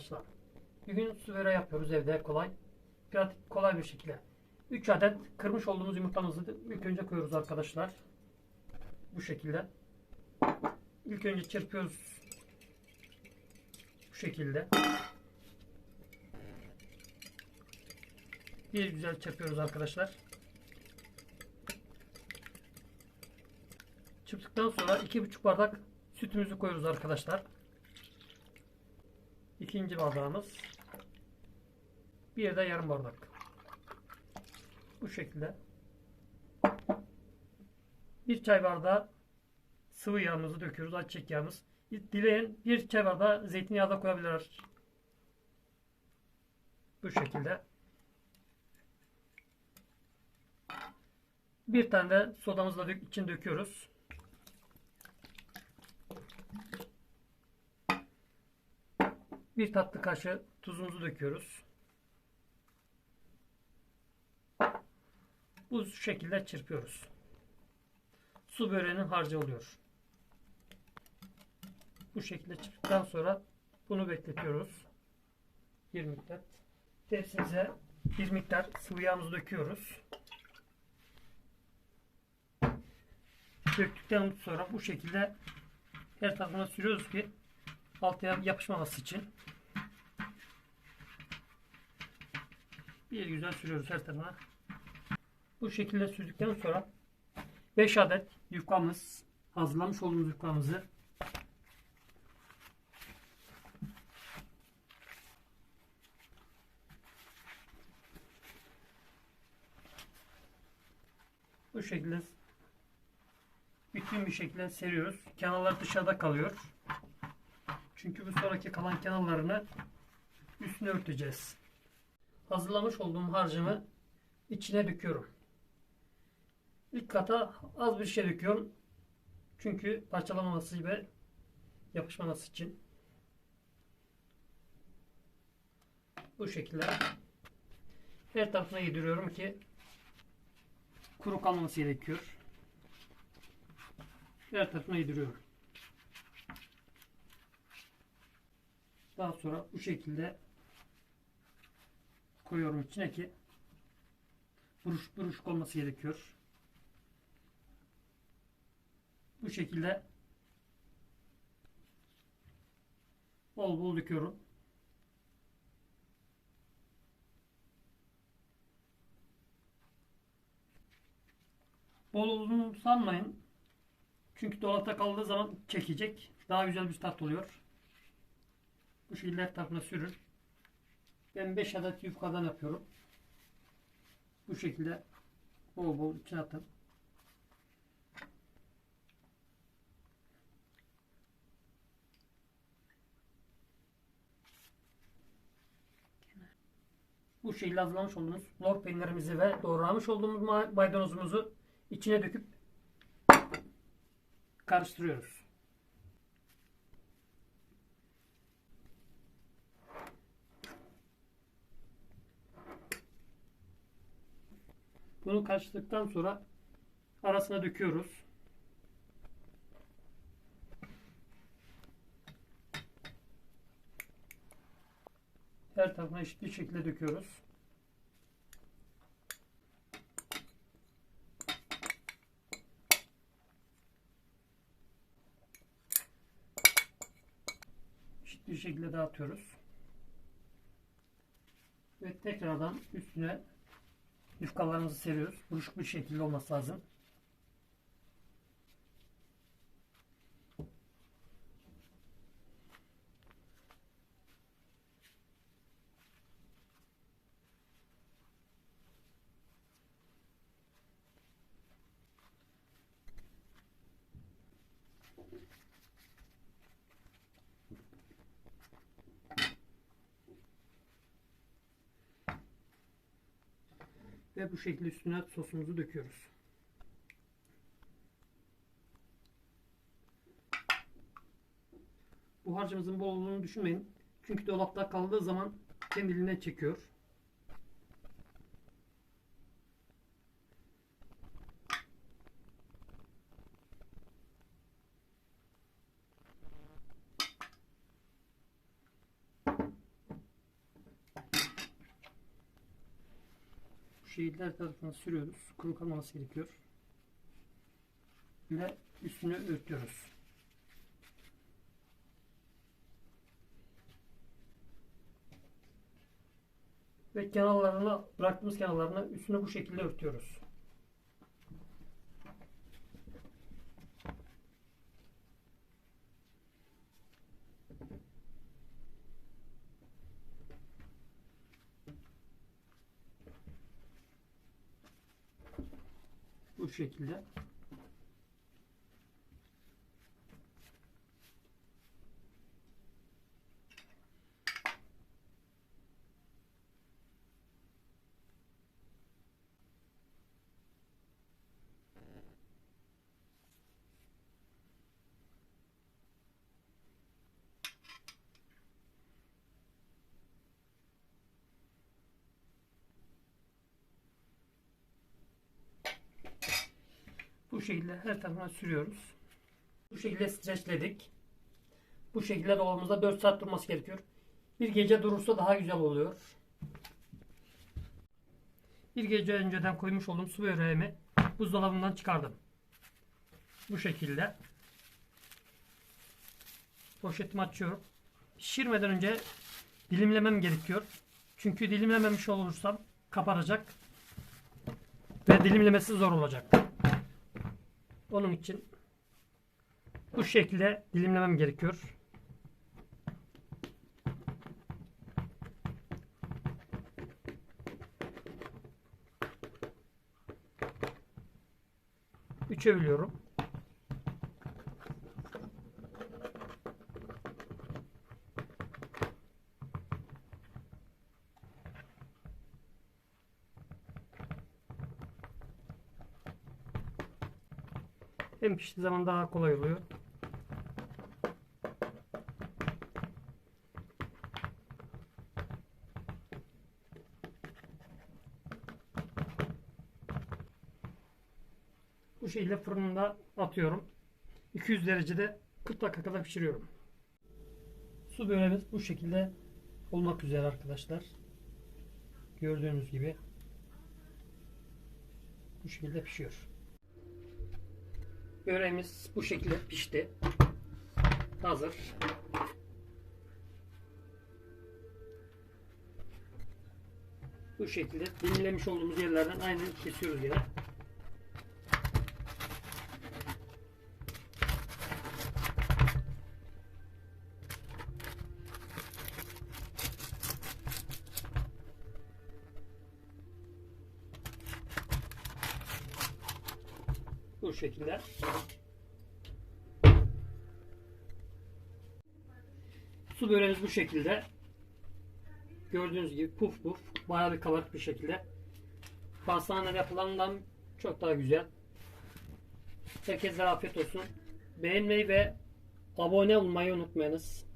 arkadaşlar. Bugün su böreği yapıyoruz evde kolay. Pratik kolay bir şekilde. 3 adet kırmış olduğumuz yumurtamızı ilk önce koyuyoruz arkadaşlar. Bu şekilde. İlk önce çırpıyoruz. Bu şekilde. Bir güzel çırpıyoruz arkadaşlar. Çırptıktan sonra 2,5 bardak sütümüzü koyuyoruz arkadaşlar. İkinci bardağımız. Bir de yarım bardak. Bu şekilde. Bir çay bardağı sıvı yağımızı döküyoruz. Ayçiçek yağımız. Dileyen bir çay bardağı zeytinyağı da koyabilir. Bu şekilde. Bir tane de sodamızı da için döküyoruz. Bir tatlı kaşığı tuzumuzu döküyoruz. Bu şekilde çırpıyoruz. Su böreğinin harcı oluyor. Bu şekilde çırptıktan sonra bunu bekletiyoruz. Bir miktar. Tepsimize bir miktar sıvı yağımızı döküyoruz. Döktükten sonra bu şekilde her tarafına sürüyoruz ki altıya yapışmaması için. Bir güzel sürüyoruz her tarafına. Bu şekilde sürdükten sonra 5 adet yufkamız, hazırlamış olduğumuz yufkamızı bu şekilde bütün bir şekilde seriyoruz. Kenarlar dışarıda kalıyor. Çünkü bu sonraki kalan kenarlarını üstüne örteceğiz. Hazırlamış olduğum harcımı içine döküyorum. İlk kata az bir şey döküyorum. Çünkü parçalamaması ve yapışmaması için. Bu şekilde her tarafına yediriyorum ki kuru kalmaması gerekiyor. Her tarafına yediriyorum. Daha sonra bu şekilde koyuyorum içine ki buruş buruş olması gerekiyor. Bu şekilde bol bol döküyorum. Bol olduğunu sanmayın. Çünkü dolapta kaldığı zaman çekecek. Daha güzel bir tat oluyor. Bu şekilde her tarafına sürün. Ben 5 adet yufkadan yapıyorum. Bu şekilde bol bol içine atın. Bu şekilde hazırlamış olduğumuz lor peynirimizi ve doğramış olduğumuz ma- maydanozumuzu içine döküp karıştırıyoruz. Bunu karıştırdıktan sonra arasına döküyoruz. Her tarafına eşit bir şekilde döküyoruz. Eşit bir şekilde dağıtıyoruz. Ve tekrardan üstüne yufkalarımızı seriyoruz. Buruşuk bir şekilde olması lazım. Ve bu şekilde üstüne sosumuzu döküyoruz. Bu harcımızın bol olduğunu düşünmeyin. Çünkü dolapta kaldığı zaman kendiliğinden çekiyor. Şekilde her tarafına sürüyoruz. Kuru kalmaması gerekiyor. Ve üstünü örtüyoruz. Ve kenarlarına bıraktığımız kenarlarına üstünü bu şekilde örtüyoruz. Bu şekilde. Bu şekilde her tarafına sürüyoruz. Bu şekilde streçledik. Bu şekilde dolabımızda 4 saat durması gerekiyor. Bir gece durursa daha güzel oluyor. Bir gece önceden koymuş olduğum su böreğimi buzdolabından çıkardım. Bu şekilde. Poşetimi açıyorum. Pişirmeden önce dilimlemem gerekiyor. Çünkü dilimlememiş olursam kaparacak. Ve dilimlemesi zor olacak. Onun için bu şekilde dilimlemem gerekiyor. Üçe bölüyorum. Hem piştiği zaman daha kolay oluyor. Bu şekilde fırında atıyorum. 200 derecede 40 dakika kadar pişiriyorum. Su böreğimiz bu şekilde olmak üzere arkadaşlar. Gördüğünüz gibi bu şekilde pişiyor. Böreğimiz bu şekilde pişti. Hazır. Bu şekilde dilimlemiş olduğumuz yerlerden aynı kesiyoruz yine. Bu şekilde. Su böreğimiz bu şekilde. Gördüğünüz gibi puf puf. Bayağı bir kabarık bir şekilde. Pastanede yapılandan çok daha güzel. Herkese afiyet olsun. Beğenmeyi ve abone olmayı unutmayınız.